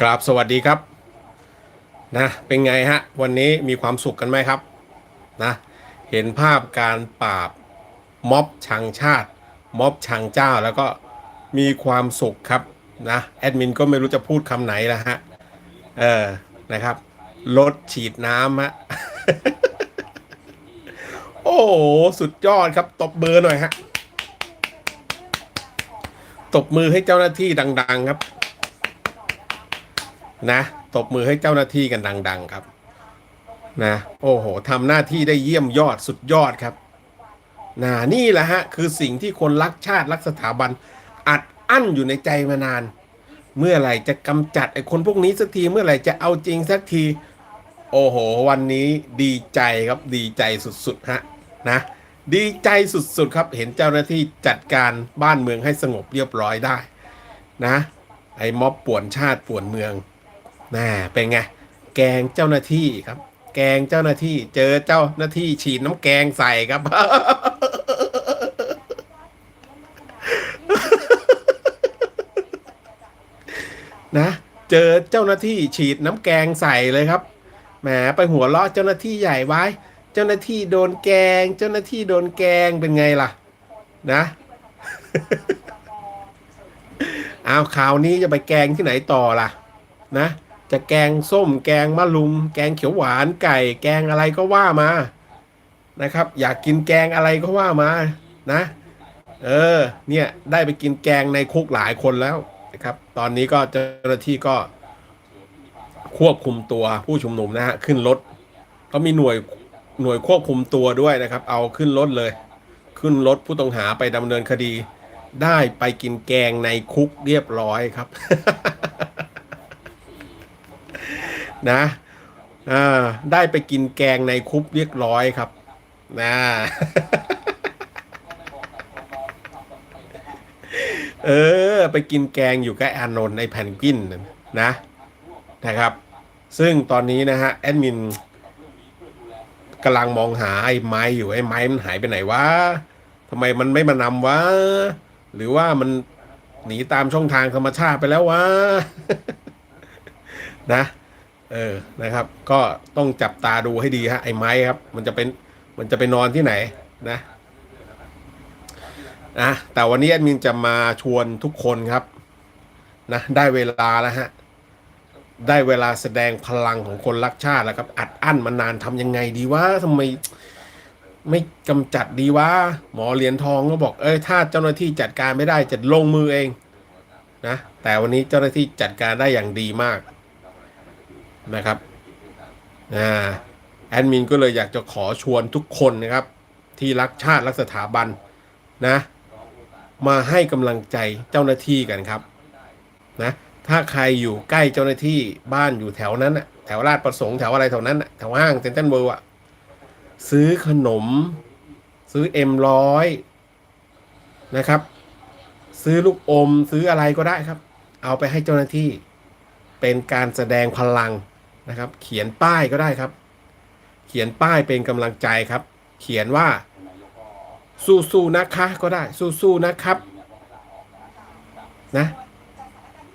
กราบสวัสดีครับนะเป็นไงฮะวันนี้มีความสุขกันไหมครับนะเห็นภาพการปราบม็อบชังชาติ ม็อบชังเจ้าแล้วก็มีความสุขครับนะแอดมินก็ไม่รู้จะพูดคำไหนแล้วฮะเออนะครับรถฉีดน้ำฮะโอ้โหสุดยอดครับตบมือหน่อยฮะตบมือให้เจ้าหน้าที่ดัง ๆ ครับ นะตบมือให้เจ้าหน้าที่กันดัง ๆ ครับ นะ โอ้โหทำหน้าที่ได้เยี่ยมยอดสุดยอดครับนะนี่แหละฮะ คือสิ่งที่คนรักชาติรักสถาบัน อัดอั้นอยู่ในใจมานาน เมื่อไหร่จะกำจัดไอ้คนพวกนี้สักทีเมื่อไหร่จะเอาจริงสักที โอ้โห วันนี้ดีใจครับดีใจสุดๆฮะนะ ดีใจสุดๆครับ เห็นเจ้าหน้าที่จัดการบ้านเมืองให้สงบเรียบร้อยได้ นะ ไอ้ม็อบป่วนชาติป่วนเมือง น่าเป็นไง แกงเจ้าหน้าที่ครับ แกงเจ้าหน้าที่ เจอเจ้าหน้าที่ฉีดน้ำแกงใส่ครับ นะ เจอเจ้าหน้าที่ฉีดน้ำแกงใส่เลยครับ แหมไปหัวเราะเจ้าหน้าที่ใหญ่ไว้ เจ้าหน้าที่โดนแกง เจ้าหน้าที่โดนแกงเป็นไงล่ะ นะเอาข่าวนี้จะไปแกงที่ไหนต่อล่ะ นะ จะแกงส้มแกงมะลุม แกงเขียวหวานไก่ แกงอะไรก็ว่ามานะครับ อยากกินแกงอะไรก็ว่ามานะ เออ เนี่ยได้ไปกินแกงในคุกหลายคนแล้วนะครับ ตอนนี้ก็เจ้าหน้าที่ก็ควบคุมตัวผู้ชุมนุมนะฮะขึ้นรถเขามีหน่วยหน่วยควบคุมตัวด้วยนะครับ เอาขึ้นรถเลย ขึ้นรถผู้ต้องหาไปดำเนินคดี ได้ไปกินแกงในคุกเรียบร้อยครับ นะได้ไปกินแกงในคุกเรียบร้อยครับนะเออ ไปกินแกงอยู่กับอานนท์ในแผ่นกินนะนะครับ ซึ่งตอนนี้นะฮะแอดมินกำลังมองหาไอ้ไม้อยู่ไอ้ไม้มันหายไปไหนวะทำไมมันไม่มานำวะหรือว่ามันหนีตามช่องทางธรรมชาติไปแล้ววะนะ เออนะครับ ก็ต้องจับตาดูให้ดีฮะไอ้ไม้ครับ มันจะเป็นมันจะไปนอนที่ไหนนะนะแต่วันนี้แอดมินจะมาชวนทุกคนครับนะได้เวลาแล้วฮะได้เวลาแสดงพลังของคนรักชาติแล้วครับ อัดอั้นมานานทำยังไงดีวะทำไมไม่กำจัดดีวะหมอเหรียญทองก็บอกเอ้ยถ้าเจ้าหน้าที่จัดการไม่ได้จะลงมือเองนะแต่วันนี้เจ้าหน้าที่จัดการได้อย่างดีมาก นะครับอแอดมินก็เลยอยากจะขอชวนทุกคนนะครับ ที่รักชาติรักสถาบันนะมาให้กำลังใจเจ้าหน้าที่กันครับนะถ้าใครอยู่ใกล้เจ้าหน้าที่บ้านอยู่แถวนั้นน่ะแถวราชประสงค์แถวอะไรแถวนั้นน่ะแถวห้างเซ็นทรัลเวิลด์อะซื้อขนม ซื้อเอ็มร้อยนะครับ ซื้อลูกอมซื้ออะไรก็ได้ครับ เอาไปให้เจ้าหน้าที่ เป็นการแสดงพลัง นะครับ เขียนป้ายก็ได้ครับ เขียนป้ายเป็นกำลังใจครับ เขียนว่า สู้ๆนะคะก็ได้ สู้ๆนะครับนะ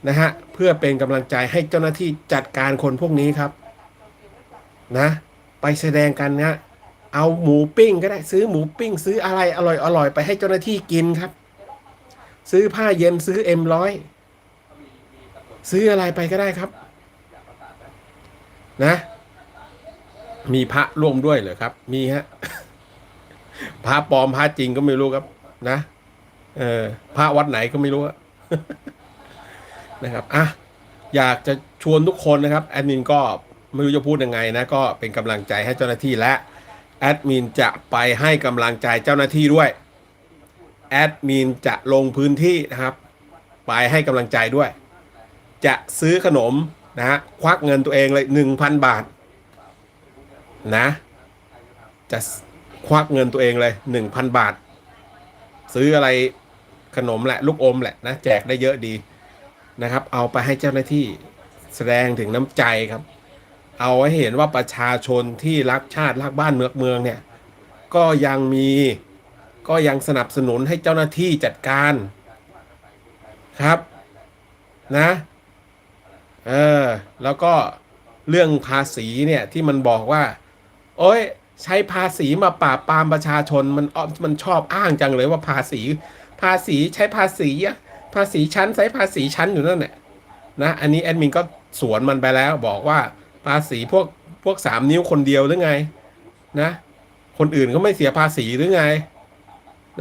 นะฮะเพื่อเป็นกำลังใจให้เจ้าหน้าที่จัดการคนพวกนี้ครับ นะ ไปแสดงกันนะเอาหมูปิ้งก็ได้ซื้อหมูปิ้ง ซื้ออะไรอร่อยอร่อยไปให้เจ้าหน้าที่กินครับ ซื้อผ้าเย็นซื้อเอ็มร้อยซื้ออะไรไปก็ได้ครับ นะ มีพระร่วมด้วยเหรอครับ มีฮะพระปลอมพระจริงก็ไม่รู้ครับ นะเออพระวัดไหนก็ไม่รู้นะครับอะอยากจะชวนทุกคนนะครับแอดมินก็ไม่รู้จะพูดยังไงนะก็เป็นกำลังใจให้เจ้าหน้าที่และแอดมินจะไปให้กำลังใจเจ้าหน้าที่ด้วยแอดมินจะลงพื้นที่นะครับ ไปให้กำลังใจด้วย จะซื้อขนม นะฮะควักเงินตัวเองเลยหนึ่งพันบาทนะจะควักเงินตัวเองเลยหนึ่งพันบาท ซื้ออะไรขนมแหละลูกอมแหละนะแจกได้เยอะดีนะครับ เอาไปให้เจ้าหน้าที่แสดงถึงน้ำใจครับ เอาให้เห็นว่าประชาชนที่รักชาติรักบ้านเมืองเมืองเนี่ยก็ยังมีก็ยังสนับสนุนให้เจ้าหน้าที่จัดการครับนะ เออ แล้วก็เรื่องภาษีเนี่ยที่มันบอกว่า โอ้ยใช้ภาษีมาปราบปรามประชาชนมันออมันชอบอ้างจังเลยว่าภาษี ภาษีใช้ภาษีอะภาษีชั้นใช้ภาษีชั้นอยู่นั่นแหละนะอันนี้แอดมินก็สวนมันไปแล้วบอกว่าภาษีพวกพวกสามนิ้วคนเดียวหรือไงนะ คนอื่นก็ไม่เสียภาษีหรือไง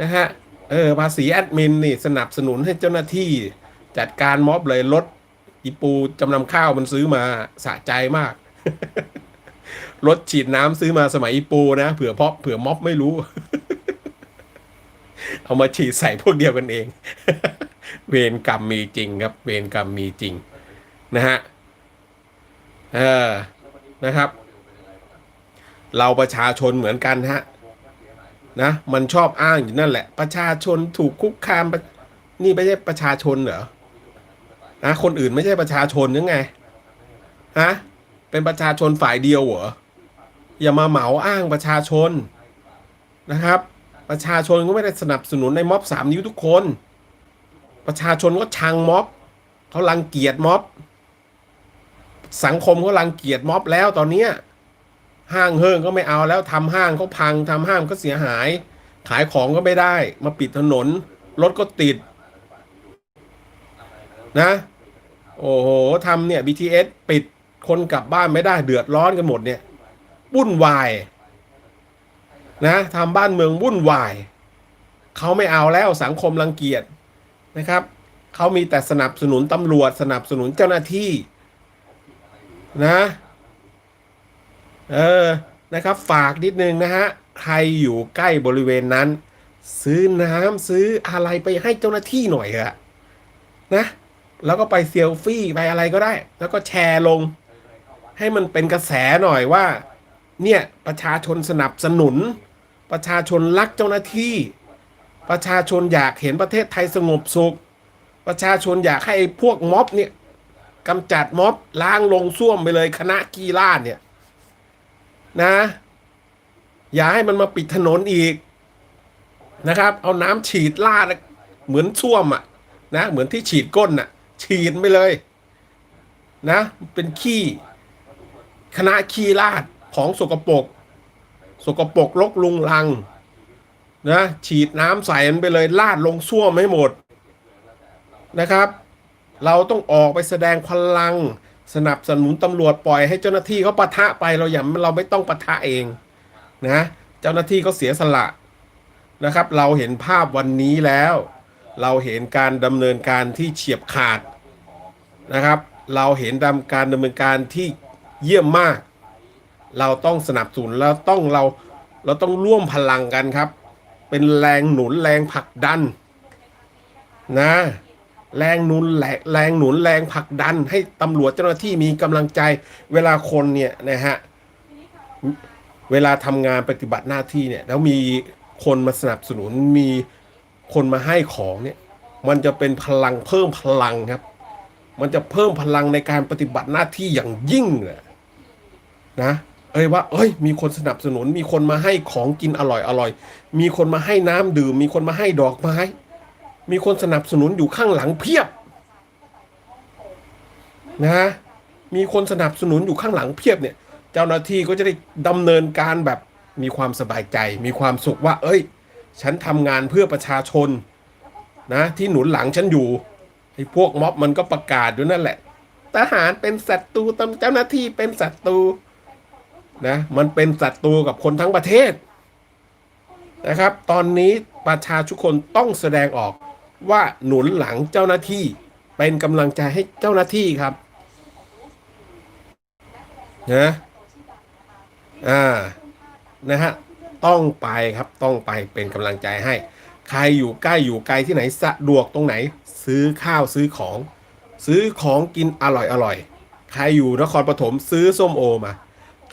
นะฮะเออภาษีแอดมินนี่สนับสนุนให้เจ้าหน้าที่จัดการม็อบเลยลด อีปูจำนำข้าวมันซื้อมาสะใจมาก รถฉีดน้ำซื้อมาสมัยอีปูนะเผื่อเพอเผื่อม็อบไม่รู้ เอามาฉีดใส่พวกเดียวกันเอง เวรกรรมมีจริงครับ เวรกรรมมีจริง นะฮะเออนะครับ เราประชาชนเหมือนกันฮะนะมันชอบอ้างอยู่นั่นแหละ ประชาชนถูกคุกคามนี่ไม่ใช่ประชาชนเหรอ นะคนอื่นไม่ใช่ประชาชนยังไงฮะเป็นประชาชนฝ่ายเดียวเหรออย่ามาเหมาอ้างประชาชนนะครับ ประชาชนก็ไม่ได้สนับสนุนในม็อบสามนิ้วทุกคน ประชาชนก็ชังม็อบเขารังเกียจม็อบ สังคมเขารังเกียจม็อบแล้วตอนเนี้ยห้างเฮิงก็ไม่เอาแล้วทำห้างก็พังทำห้างก็เสียหาย ขายของก็ไม่ได้ มาปิดถนนรถก็ติด นะ โอ้โหทำเนี่ย BTS ปิดคนกลับบ้านไม่ได้เดือดร้อนกันหมดเนี่ยวุ่นวาย นะทำบ้านเมืองวุ่นวายเขาไม่เอาแล้วสังคมรังเกียจนะครับเขามีแต่สนับสนุนตำรวจสนับสนุนเจ้าหน้าที่นะเออนะครับฝากนิดนึงนะฮะใครอยู่ใกล้บริเวณนั้น ซื้อน้ำซื้ออะไรไปให้เจ้าหน้าที่หน่อยเถอะนะ แล้วก็ไปเซลฟี่ไปอะไรก็ได้ แล้วก็แชร์ลง ให้มันเป็นกระแสหน่อยว่า เนี่ยประชาชนสนับสนุน ประชาชนรักเจ้าหน้าที่ ประชาชนอยากเห็นประเทศไทยสงบสุข ประชาชนอยากให้พวกม็อบเนี่ยกำจัดม็อบล้างลงส้วมไปเลยคณะกีฬาเนี่ยนะ อย่าให้มันมาปิดถนนอีกนะครับ เอาน้ำฉีดลาดเหมือนส้วมอะนะเหมือนที่ฉีดก้นอะ ฉีดไปเลย นะ เป็นขี้คณะขี้ลาดของสกปรกสกปรกลกลุงลัง นะ ฉีดน้ำใส่มันไปเลยลาดลงส้วมให้หมดนะครับ เราต้องออกไปแสดงพลัง สนับสนุนตำรวจปล่อยให้เจ้าหน้าที่เขาปะทะไปเราอย่าเราไม่ต้องปะทะเองนะ เจ้าหน้าที่เขาเสียสละนะครับ เราเห็นภาพวันนี้แล้ว เราเห็นการดำเนินการที่เฉียบขาดนะครับ เราเห็นดำการดำเนินการที่เยี่ยมมาก เราต้องสนับสนุนแล้วต้องเราเราต้องร่วมพลังกันครับ เป็นแรงหนุนแรงผลักดันนะแรงหนุนแรงแรงหนุนแรงผลักดัน ให้ตำรวจเจ้าหน้าที่มีกำลังใจเวลาคนเนี่ยนะฮะเวลาทำงานปฏิบัติหน้าที่เนี่ยแล้วมีคนมาสนับสนุนมี คนมาให้ของเนี่ย มันจะเป็นพลังเพิ่มพลังครับ มันจะเพิ่มพลังในการปฏิบัติหน้าที่อย่างยิ่งเลยนะเอ้ยว่า เอ้ย มีคนสนับสนุน มีคนมาให้ของกินอร่อยอร่อย มีคนมาให้น้ำดื่ม มีคนมาให้ดอกไม้ มีคนสนับสนุนอยู่ข้างหลังเพียบ นะ มีคนสนับสนุนอยู่ข้างหลังเพียบเนี่ย เจ้าหน้าที่ก็จะได้ดำเนินการแบบมีความสบายใจ มีความสุขว่า เอ้ย ฉันทำงานเพื่อประชาชนนะที่หนุนหลังฉันอยู่ไอ้พวกม็อบมันก็ประกาศอยู่นั่นแหละ ทหารเป็นศัตรูตำเจ้าหน้าที่เป็นศัตรูนะมันเป็นศัตรูกับคนทั้งประเทศนะครับ ตอนนี้ประชาชนคนต้องแสดงออกว่าหนุนหลังเจ้าหน้าที่เป็นกำลังใจให้เจ้าหน้าที่ครับนะอ่านะฮะ ต้องไปครับต้องไปเป็นกำลังใจให้ ใครอยู่ใกล้อยู่ไกลที่ไหนสะดวกตรงไหน ซื้อข้าวซื้อของ ซื้อของกินอร่อยอร่อยใครอยู่นครปฐมซื้อส้มโอมา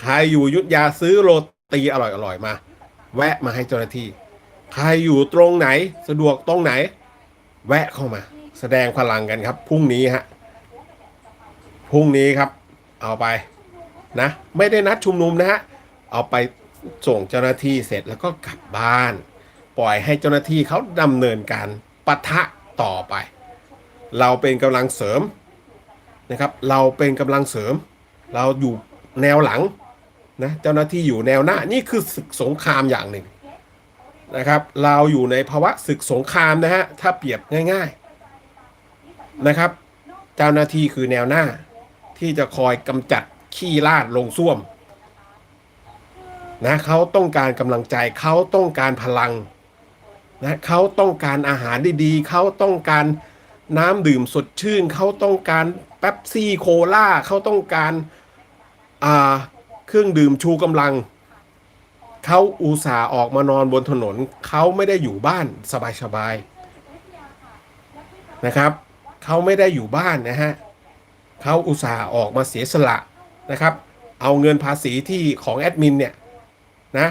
ใครอยู่ยุทธยาซื้อโรตีอร่อยอร่อยมา แวะมาให้เจ้าหน้าที่ ใครอยู่ตรงไหนสะดวกตรงไหน แวะเข้ามา แสดงพลังกันครับพรุ่งนี้ฮะพรุ่งนี้ครับ เอาไปนะ ไม่ได้นัดชุมนุมนะฮะ เอาไป ส่งเจ้าหน้าที่เสร็จแล้วก็กลับบ้าน ปล่อยให้เจ้าหน้าที่เขาดำเนินการปะทะต่อไป เราเป็นกำลังเสริมนะครับ เราเป็นกำลังเสริม เราอยู่แนวหลังนะเจ้าหน้าที่อยู่แนวหน้านี่คือศึกสงครามอย่างหนึ่งนะครับ เราอยู่ในภาวะศึกสงครามนะฮะถ้าเปรียบง่าย ๆนะครับ เจ้าหน้าที่คือแนวหน้าที่จะคอยกำจัดขี้ลาดลงส้วม นะเขาต้องการกำลังใจเขาต้องการพลังนะเขาต้องการอาหารดีๆเขาต้องการน้ำดื่มสดชื่นเขาต้องการเป๊ปซี่โคลาเขาต้องการอ่าเครื่องดื่มชูกำลังเขาอุตส่าห์ออกมานอนบนถนนเขาไม่ได้อยู่บ้านสบายๆนะครับเขาไม่ได้อยู่บ้านนะฮะเขาอุตส่าห์ออกมาเสียสละนะครับ เอาเงินภาษีที่ของแอดมินเนี่ย นะ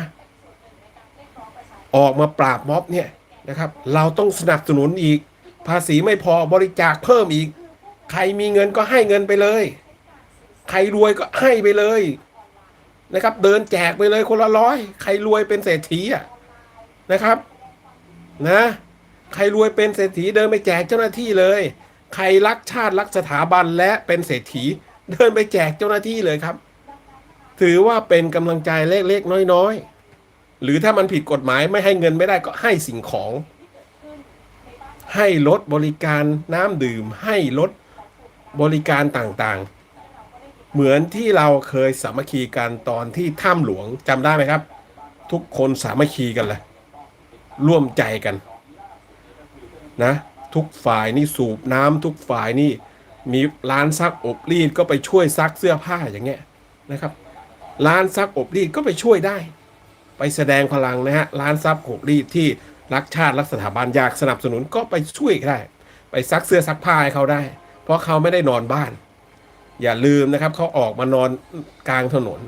ออกมาปราบม็อบเนี่ยนะครับ เราต้องสนับสนุนอีก ภาษีไม่พอบริจาคเพิ่มอีก ใครมีเงินก็ให้เงินไปเลย ใครรวยก็ให้ไปเลยนะครับ เดินแจกไปเลยคนละร้อยใครรวยเป็นเศรษฐีอะนะครับนะใครรวยเป็นเศรษฐีเดินไปแจกเจ้าหน้าที่เลย ใครรักชาติรักสถาบันและเป็นเศรษฐี เดินไปแจกเจ้าหน้าที่เลยครับ ถือว่าเป็นกำลังใจเล็กๆน้อยๆ หรือถ้ามันผิดกฎหมายไม่ให้เงินไม่ได้ก็ให้สิ่งของ ให้ลดบริการน้ำดื่ม ให้ลดบริการต่างๆ เหมือนที่เราเคยสามัคคีกันตอนที่ถ้ำหลวงจำได้ไหมครับ ทุกคนสามัคคีกันเลยร่วมใจกัน นะ ทุกฝ่ายนี่สูบน้ำทุกฝ่ายนี่มีร้านซักอบรีดก็ไปช่วยซักเสื้อผ้าอย่างเงี้ยนะครับ ร้านซักอบรีดก็ไปช่วยได้ ไปแสดงพลังนะฮะร้านซักอบรีดที่รักชาติรักสถาบันอยากสนับสนุนก็ไปช่วยได้ ไปซักเสื้อซักผ้าให้เขาได้ เพราะเขาไม่ได้นอนบ้าน อย่าลืมนะครับเขาออกมานอนกลางถนน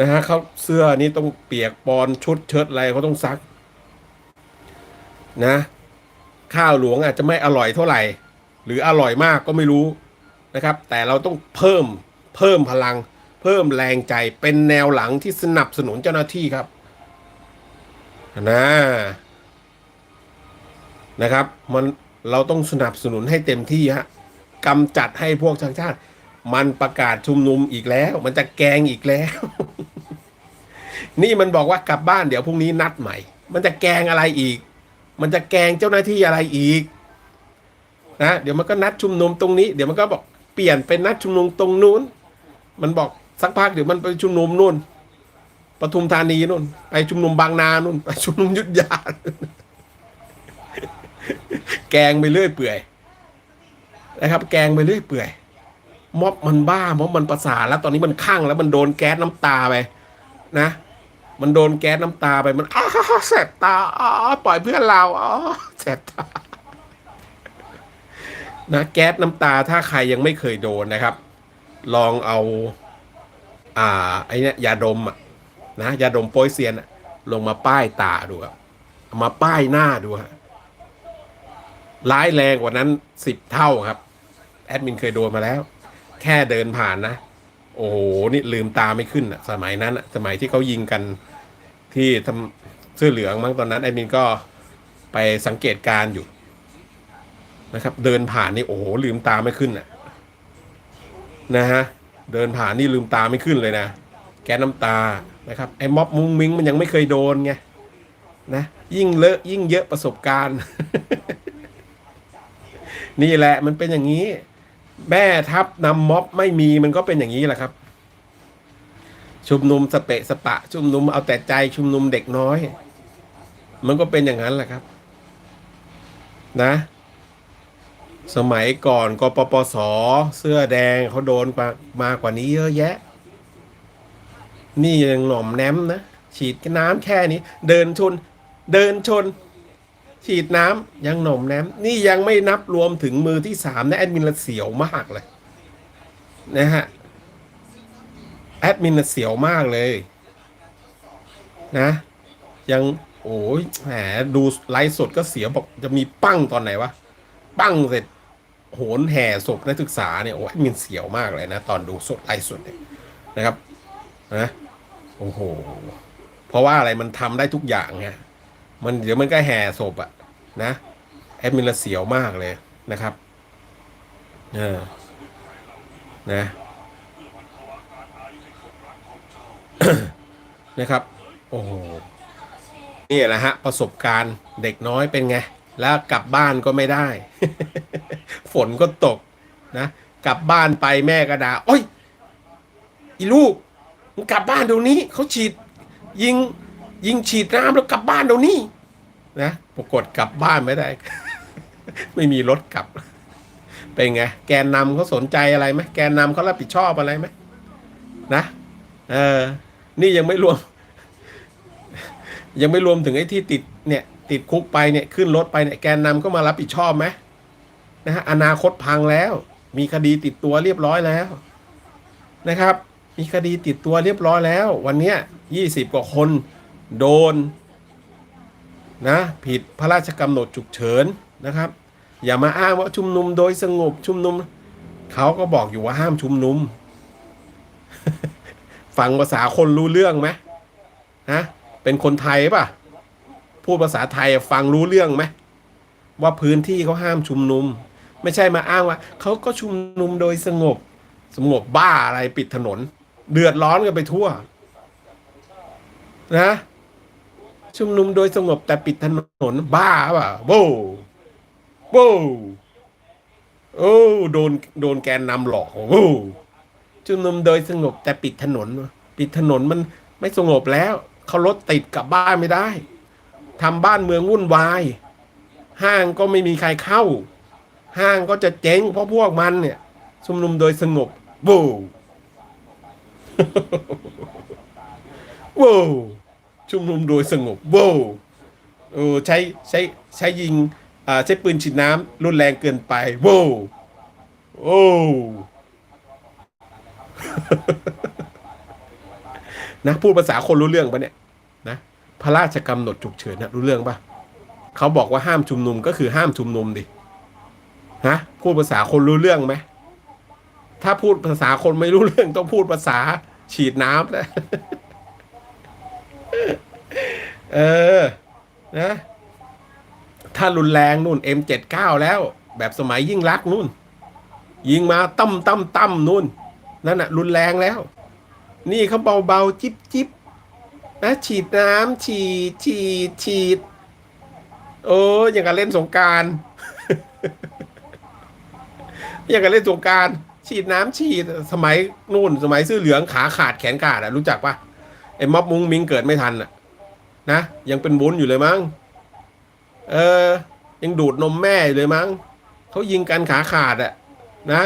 นะฮะเขาเสื้อนี้ต้องเปียกปอนชุดเชิ้ตอะไรเขาต้องซัก นะ ข้าวหลวงอาจจะไม่อร่อยเท่าไหร่ หรืออร่อยมากก็ไม่รู้นะครับ แต่เราต้องเพิ่มเพิ่มพลัง เพิ่มแรงใจเป็นแนวหลังที่สนับสนุนเจ้าหน้าที่ครับนะนะครับมันเราต้องสนับสนุนให้เต็มที่ฮะกำจัดให้พวกชางชาติ มันประกาศชุมนุมอีกแล้ว มันจะแกงอีกแล้ว นี่มันบอกว่ากลับบ้านเดี๋ยวพรุ่งนี้นัดใหม่ มันจะแกงอะไรอีก มันจะแกงเจ้าหน้าที่อะไรอีกนะเดี๋ยวมันก็นัดชุมนุมตรงนี้ เดี๋ยวมันก็บอกเปลี่ยนเป็นนัดชุมนุมตรงนู้น มันบอก สักพักเดี๋ยวมันไปชุมนุมนู่นปทุมธานีนู่น ไปชุมนุมบางนานู่น ไปชุมนุมยุทธยา แกงไปเรื่อยเปื่อยนะครับ แกงไปเรื่อยเปื่อยม็อบมันบ้าม็อบมันประสาทแล้วตอนนี้มันข้างแล้วมันโดนแก๊สน้ำตาไปนะมันโดนแก๊สน้ำตาไปมันอ้าแสบตาอ๋อปล่อยเพื่อนเราอ๋อแสบตานะแก๊สน้ำตาถ้าใครยังไม่เคยโดนนะครับ ลองเอา อ่าไอเนี่ยยาดมอะนะยาดมโปยเซียนอะลงมาป้ายตาดูครับมาป้ายหน้าดูฮะร้ายแรงกว่านั้นสิบเท่าครับ แอดมินเคยโดนมาแล้ว แค่เดินผ่านนะ โอ้โหนี่ลืมตาไม่ขึ้นอะ สมัยนั้นอะสมัยที่เขายิงกันที่ทำเสื้อเหลืองมั้งตอนนั้นแอดมินก็ไปสังเกตการอยู่นะครับ เดินผ่านนี่โอ้โหลืมตาไม่ขึ้นอะ นะฮะ เดินผ่านนี่ลืมตาไม่ขึ้นเลยนะ แก๊สน้ำตานะครับไอ้ม็อบมุ้งมิ้งมันยังไม่เคยโดนไงนะยิ่งเลอะยิ่งเยอะประสบการณ์ นี่แหละมันเป็นอย่างนี้ แม่ทัพนำม็อบไม่มีมันก็เป็นอย่างนี้แหละครับ ชุมนุมสเปะสปะ ชุมนุมเอาแต่ใจชุมนุมเด็กน้อย มันก็เป็นอย่างนั้นแหละครับ นะ สมัยก่อนกปปส เสื้อแดงเขาโดนมามากว่านี้เยอะแยะ นี่ยังหน่อมแนมนะ ฉีดน้ำแค่นี้ เดินชน เดินชน ฉีดน้ำยังหน่อมแนม นี่ยังไม่นับรวมถึงมือที่สามนะแอดมินละเสียวมากเลย นะฮะ แอดมินละเสียวมากเลย นะ ยังโอ้ยแหมดูไลฟ์สดก็เสียวบอกจะมีปั้งตอนไหนวะ ปั้งเสร็จ โหนแห่ศพนักศึกษาเนี่ยโอ้ยมินเสียวมากเลยนะ ตอนดูสดไลฟ์สดเนี่ยนะครับนะโอ้โห เพราะว่าอะไรมันทำได้ทุกอย่างไงมันเดี๋ยวมันก็แห่ศพอะนะแอดมินละเสียวมากเลยนะครับเออนะนะครับ โอ้โหนี่แหละฮะ ประสบการณ์เด็กน้อยเป็นไง แล้วกลับบ้านก็ไม่ได้ ฝนก็ตกนะ กลับบ้านไปแม่ก็ด่าโอ้ย อีลูกมึงกลับบ้านเดี๋ยวนี้เขาฉีด ยิงยิงฉีดน้ำแล้วกลับบ้านเดี๋ยวนี้นะปรากฏกลับบ้านไม่ได้ ไม่มีรถกลับ เป็นไง แกนนำเขาสนใจอะไรไหมแกนนำเขารับผิดชอบอะไรไหมนะเออ นี่ยังไม่รวม ยังไม่รวมถึงไอ้ที่ติดเนี่ย ติดคุกไปเนี่ยขึ้นรถไปเนี่ยแกนนำก็มารับผิดชอบไหมนะฮะอนาคตพังแล้ว มีคดีติดตัวเรียบร้อยแล้วนะครับ มีคดีติดตัวเรียบร้อยแล้ว วันเนี้ยยี่สิบกว่าคนโดนนะผิดพระราชกำหนดฉุกเฉินนะครับ อย่ามาอ้างว่าชุมนุมโดยสงบชุมนุม เขาก็บอกอยู่ว่าห้ามชุมนุม ฟังภาษาคนรู้เรื่องไหมนะเป็นคนไทยป่ะ พูดภาษาไทยฟังรู้เรื่องไหมว่าพื้นที่เขาห้ามชุมนุม ไม่ใช่มาอ้างว่าเขาก็ชุมนุมโดยสงบ สงบบ้าอะไรปิดถนน เดือดร้อนกันไปทั่ว นะ ชุมนุมโดยสงบแต่ปิดถนนบ้าป่ะโว้โว้โอ้โดนโดนแกนนำหลอกโอ้ชุมนุมโดยสงบแต่ปิดถนน ปิดถนนมันไม่สงบแล้วเขารถติดกลับบ้านไม่ได้ ทำบ้านเมืองวุ่นวาย ห้างก็ไม่มีใครเข้า ห้างก็จะเจ๊งเพราะพวกมันเนี่ยชุมนุมโดยสงบโว้โว้ชุมนุมโดยสงบโว้เออใช้ใช้ใช้ยิงอ่าใช้ปืนฉีดน้ำรุนแรงเกินไปโว้โอ้นะพูดภาษาคนรู้เรื่องปะเนี่ย พระราชกำหนดฉุกเฉินนะรู้เรื่องปะเขาบอกว่าห้ามชุมนุมก็คือห้ามชุมนุมดิฮะพูดภาษาคนรู้เรื่องไหมถ้าพูดภาษาคนไม่รู้เรื่องต้องพูดภาษาฉีดน้ำนะเออนะถ้ารุนแรงนู่น M79 แล้ว แบบสมัยยิ่งรักนู่น ยิงมาตั้มตั้มตั้มนู่น นั่นน่ะรุนแรงแล้ว นี่เขาเบาๆ จิบจิบ นะฉีดน้ำฉีดฉีดฉีด โอ้ยอย่างกับเล่นสงการอย่างกับเล่นสงการฉีดน้ำฉีดสมัยนู่น สมัยเสื้อเหลืองขาขาดแขนขาดอะรู้จักปะไอ้ม็อบมุ้งมิงเกิดไม่ทันอะนะยังเป็นวุ้นอยู่เลยมั้งเออ ยังดูดนมแม่อยู่เลยมั้งเขายิงกันขาขาดอะนะ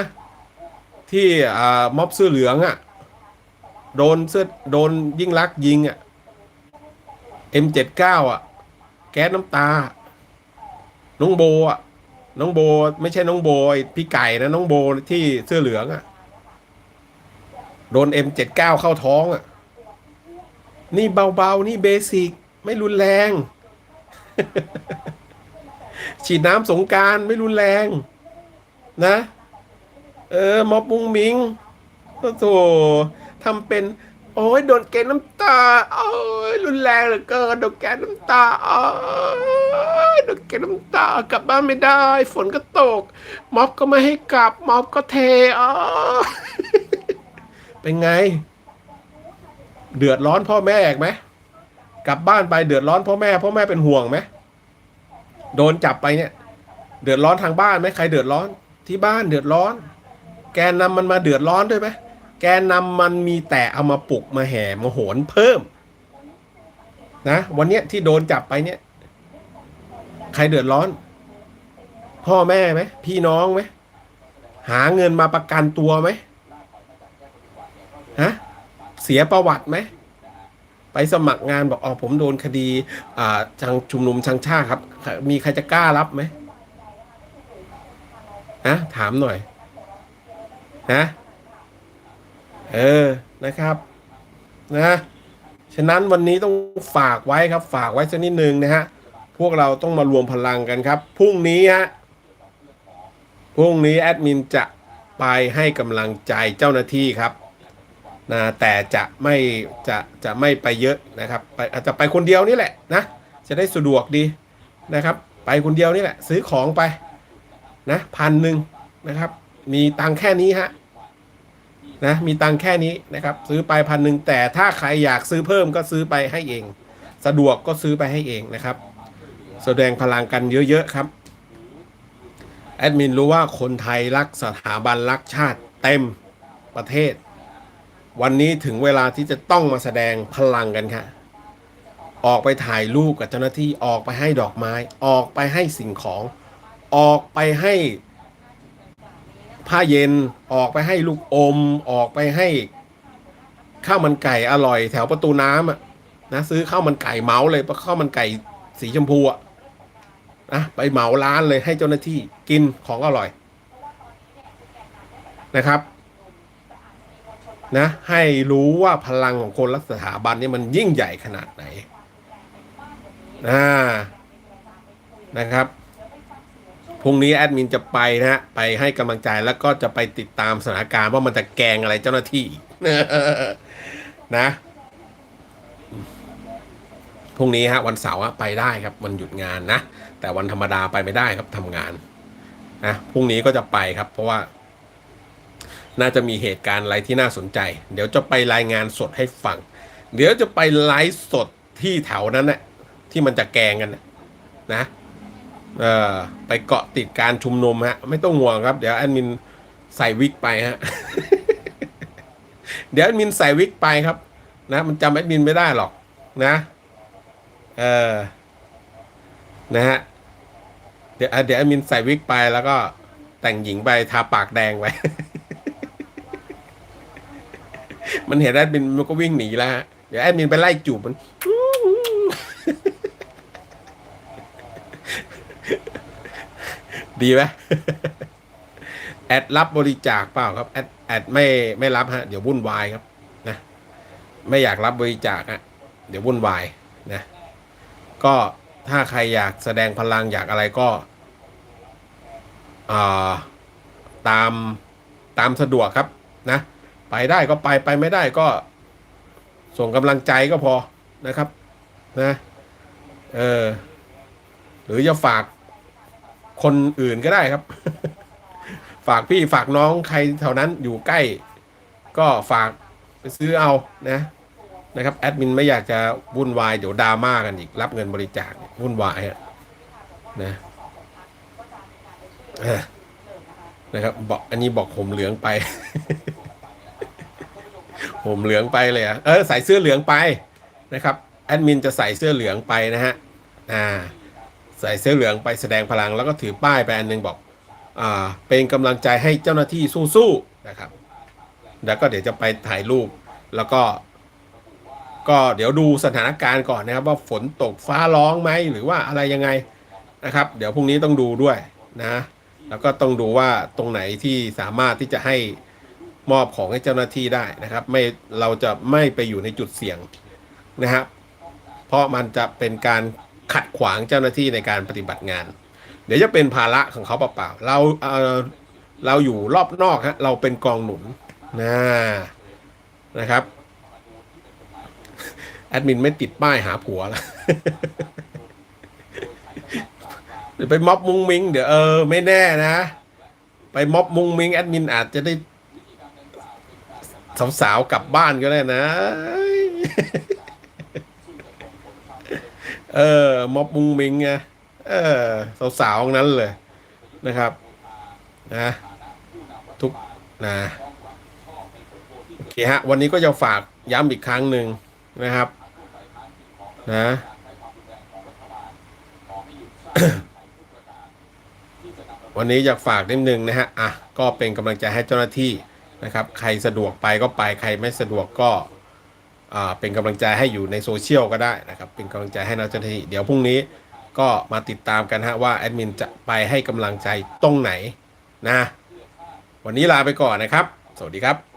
ที่อ่าม็อบเสื้อเหลืองอะโดนเสื้อโดนยิ่งลักยิงอะ M79 อะ แก๊สน้ำตา น้องโบอะ น้องโบ ไม่ใช่น้องโบพี่ไก่นะน้องโบที่เสื้อเหลืองอะ โดน M79 เข้าท้องอะ นี่เบาๆ นี่เบสิก ไม่รุนแรง ฉีดน้ำสงการไม่รุนแรง นะ เออ มอบมุงมิงโอ้โถทำเป็น โอ้ยโดนแกนน้ำ โอ้ยรุนแรงเหลือเกินโดนแกนน้ำตาโอ้ยโดนแกนน้ำตากลับบ้านไม่ได้ ฝนก็ตก ม็อบก็ไม่ให้กลับ ม็อบก็เทอ๋อเป็นไง เดือดร้อนพ่อแม่อีกไหมกลับบ้านไปเดือดร้อนพ่อแม่ พ่อแม่เป็นห่วงไหมโดนจับไปเนี่ย เดือดร้อนทางบ้านไหมใครเดือดร้อนที่บ้านเดือดร้อน แกนนำมันมาเดือดร้อนด้วยไหม แกนำมันมีแต่เอามาปลุกมาแห่มาโหนเพิ่ม นะ วันเนี้ยที่โดนจับไปเนี่ย ใครเดือดร้อน พ่อแม่ไหมพี่น้องไหมหาเงินมาประกันตัวไหมฮะเสียประวัติไหมไปสมัครงานบอกอ๋อผมโดนคดีอ่าทางชุมนุมชังชาครับ มีใครจะกล้ารับไหมนะถามหน่อย นะ เออนะครับนะฉะนั้นวันนี้ต้องฝากไว้ครับ ฝากไว้สักนิดนึงนะฮะพวกเราต้องมารวมพลังกันครับพรุ่งนี้ฮะพรุ่งนี้แอดมินจะไปให้กำลังใจเจ้าหน้าที่ครับนะแต่จะไม่จะจะไม่ไปเยอะนะครับ ไปอาจจะไปคนเดียวนี่แหละนะจะได้สะดวกดีนะครับ ไปคนเดียวนี่แหละ ซื้อของไปนะพันหนึ่งนะครับ มีตังแค่นี้ฮะ นะมีตังแค่นี้นะครับซื้อไปพันหนึ่งแต่ถ้าใครอยากซื้อเพิ่มก็ซื้อไปให้เอง สะดวกก็ซื้อไปให้เองนะครับ แสดงพลังกันเยอะๆครับแอดมินรู้ว่าคนไทยรักสถาบันรักชาติเต็มประเทศ วันนี้ถึงเวลาที่จะต้องมาแสดงพลังกันค่ะ ออกไปถ่ายรูปกับเจ้าหน้าที่ออกไปให้ดอกไม้ ออกไปให้สิ่งของ ออกไปให้ ผ้าเย็นออกไปให้ลูกอมออกไปให้ข้าวมันไก่อร่อย แถวประตูน้ำอะนะซื้อข้าวมันไก่เหมาเลยเพราะข้าวมันไก่สีชมพูอะนะไปเหมาร้านเลยให้เจ้าหน้าที่กินของอร่อยนะครับนะให้รู้ว่าพลังของคนรักสถาบันนี่มันยิ่งใหญ่ขนาดไหนอ่านะครับ พรุ่งนี้แอดมินจะไปนะฮะไปให้กำลังใจแล้วก็จะไปติดตามสถานการณ์ว่ามันจะแกงอะไรเจ้าหน้าที่ นะพรุ่งนี้ฮะวันเสาร์ไปได้ครับวันหยุดงานนะ แต่วันธรรมดาไปไม่ได้ครับทำงานนะพรุ่งนี้ก็จะไปครับ เพราะว่า น่าจะมีเหตุการณ์อะไรที่น่าสนใจ เดี๋ยวจะไปรายงานสดให้ฟัง เดี๋ยวจะไปไลฟ์สดที่แถวนั้นนะ่ะที่มันจะแกงกันนะนะ เอ่อไปเกาะติดการชุมนุมฮะ ไม่ต้องห่วงครับ เดี๋ยวแอดมินใส่วิกไปฮะ เดี๋ยวแอดมินใส่วิกไปครับ นะ มันจำแอดมินไม่ได้หรอกนะเออนะฮะเดี๋ยวเดี๋ยวแอดมินใส่วิกไปแล้วก็แต่งหญิงไปทาปากแดงไปมันเห็นแอดมินมันก็วิ่งหนีแล้วฮะเดี๋ยวแอดมินไปไล่จูบมัน ดีไหมแอดรับบริจาคเปล่าครับแอดแอดไม่ไม่รับฮะ เดี๋ยววุ่นวายครับนะไม่อยากรับบริจาคฮะเดี๋ยววุ่นวายนะก็ถ้าใครอยากแสดงพลังอยากอะไรก็ตามตามสะดวกครับนะ ไปได้ก็ไปไปไม่ได้ก็ ส่งกำลังใจก็พอนะครับนะเออหรือจะฝาก คนอื่นก็ได้ครับ ฝากพี่ฝากน้องใครแถวนั้นอยู่ใกล้ ก็ฝากไปซื้อเอานะนะครับแอดมินไม่อยากจะวุ่นวายเดี๋ยวดราม่ากันอีก รับเงินบริจาควุ่นวายนะนะครับบอกอันนี้บอกผมเหลืองไป ผมเหลืองไปเลยอะเออใส่เสื้อเหลืองไปนะครับแอดมินจะใส่เสื้อเหลืองไปนะฮะอ่า ใส่เสื้อเหลืองไปแสดงพลังแล้วก็ถือป้ายไปอันหนึงบอกอ่าเป็นกำลังใจให้เจ้าหน้าที่สู้ๆนะครับ แล้วก็เดี๋ยวจะไปถ่ายรูปแล้วก็ ก็เดี๋ยวดูสถานการณ์ก่อนนะครับ ว่าฝนตกฟ้าร้องไหมหรือว่าอะไรยังไงนะครับ เดี๋ยวพรุ่งนี้ต้องดูด้วยนะแล้วก็ต้องดูว่าตรงไหนที่สามารถที่จะให้มอบของให้เจ้าหน้าที่ได้นะครับ ไม่เราจะไม่ไปอยู่ในจุดเสี่ยงนะครับเพราะมันจะเป็นการ ขัดขวางเจ้าหน้าที่ในการปฏิบัติงาน เดี๋ยวจะเป็นภาระของเขาเปล่าๆเราเเราอยู่รอบนอกฮะเราเป็นกองหนุนนะนะครับแอดมินไม่ติดป้ายหาผัวแล้วเดี๋ยวไปม็อบมุงมิงเดี๋ยวเออไม่แน่นะ ไปม็อบมุงมิงแอดมินอาจจะได้สาวๆกลับบ้านก็ได้นะ เออม็อบมุงมิงไงเออสาวๆนั้นเลยนะครับ นะ ทุกนะโอเคฮะ วันนี้ก็จะฝากย้ำอีกครั้งหนึ่งนะครับ นะวันนี้อยากฝากนิดนึงนะฮะ อะ ก็เป็นกำลังใจให้เจ้าหน้าที่นะครับ ใครสะดวกไปก็ไป ใครไม่สะดวกก็ เป็นกำลังใจให้อยู่ในโซเชียลก็ได้นะครับ เป็นกำลังใจให้เจ้าหน้าที่เดี๋ยวพรุ่งนี้ก็มาติดตามกันฮะว่าแอดมินจะไปให้กำลังใจตรงไหนนะ วันนี้ลาไปก่อนนะครับ สวัสดีครับ